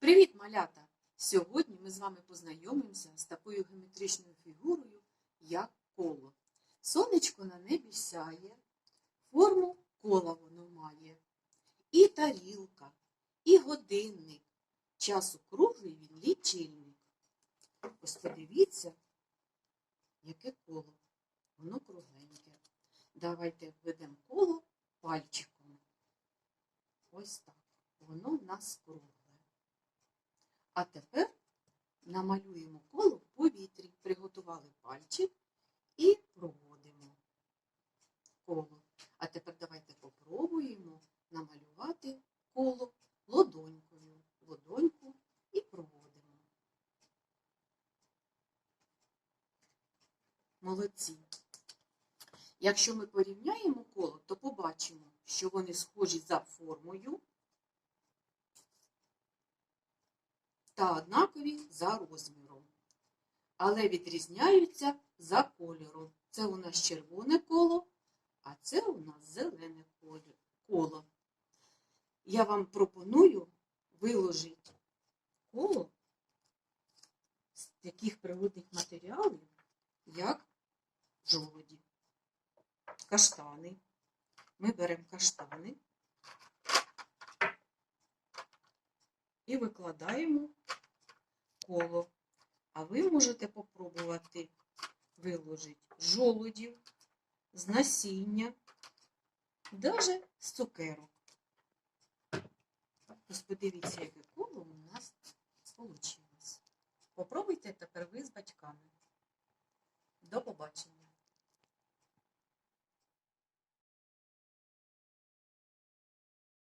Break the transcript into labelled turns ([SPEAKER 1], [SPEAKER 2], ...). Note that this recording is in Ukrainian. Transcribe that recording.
[SPEAKER 1] Привіт, малята! Сьогодні ми з вами познайомимося з такою геометричною фігурою, як коло. Сонечко на небі сяє, форму кола воно має. І тарілка, і годинник. Час округлий він лічильник. Ось подивіться, яке коло. Воно кругленьке. Давайте введемо коло пальчиком. Ось так. Воно в нас кругле. А тепер намалюємо коло в повітрі. Приготували пальчик і проводимо коло. А тепер давайте попробуємо намалювати коло лодонькою. Лодоньку і проводимо. Молодці. Якщо ми порівняємо коло, то побачимо, що вони схожі за формою та однакові за розміром, але відрізняються за кольором. Це у нас червоне коло, а це у нас зелене коло-. Я вам пропоную виложити коло з таких природних матеріалів, як жолоді, каштани. Ми беремо каштани і викладаємо коло. А ви можете попробувати виложити жолудів з насіння, навіть з цукерок. Ось подивіться, яке коло у нас вийшло. Попробуйте тепер ви з батьками. До побачення.